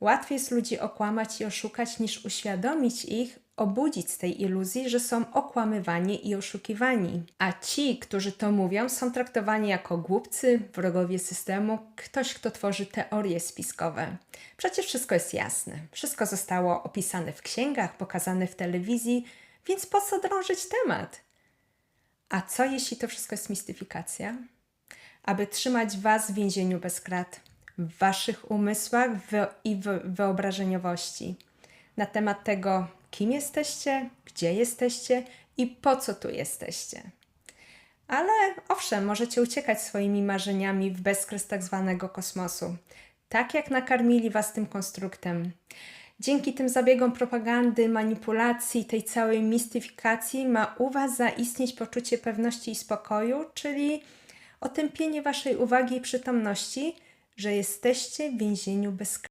Łatwiej jest ludzi okłamać i oszukać, niż uświadomić ich, obudzić z tej iluzji, że są okłamywani i oszukiwani. A ci, którzy to mówią, są traktowani jako głupcy, wrogowie systemu, ktoś, kto tworzy teorie spiskowe. Przecież wszystko jest jasne. Wszystko zostało opisane w księgach, pokazane w telewizji, więc po co drążyć temat? A co jeśli to wszystko jest mistyfikacja? Aby trzymać Was w więzieniu bez krat, w Waszych umysłach i wyobrażeniowości. Na temat tego, kim jesteście, gdzie jesteście i po co tu jesteście. Ale owszem, możecie uciekać swoimi marzeniami w bezkres tak zwanego kosmosu. Tak jak nakarmili was tym konstruktem. Dzięki tym zabiegom propagandy, manipulacji, tej całej mistyfikacji ma u was zaistnieć poczucie pewności i spokoju, czyli otępienie waszej uwagi i przytomności, że jesteście w więzieniu bez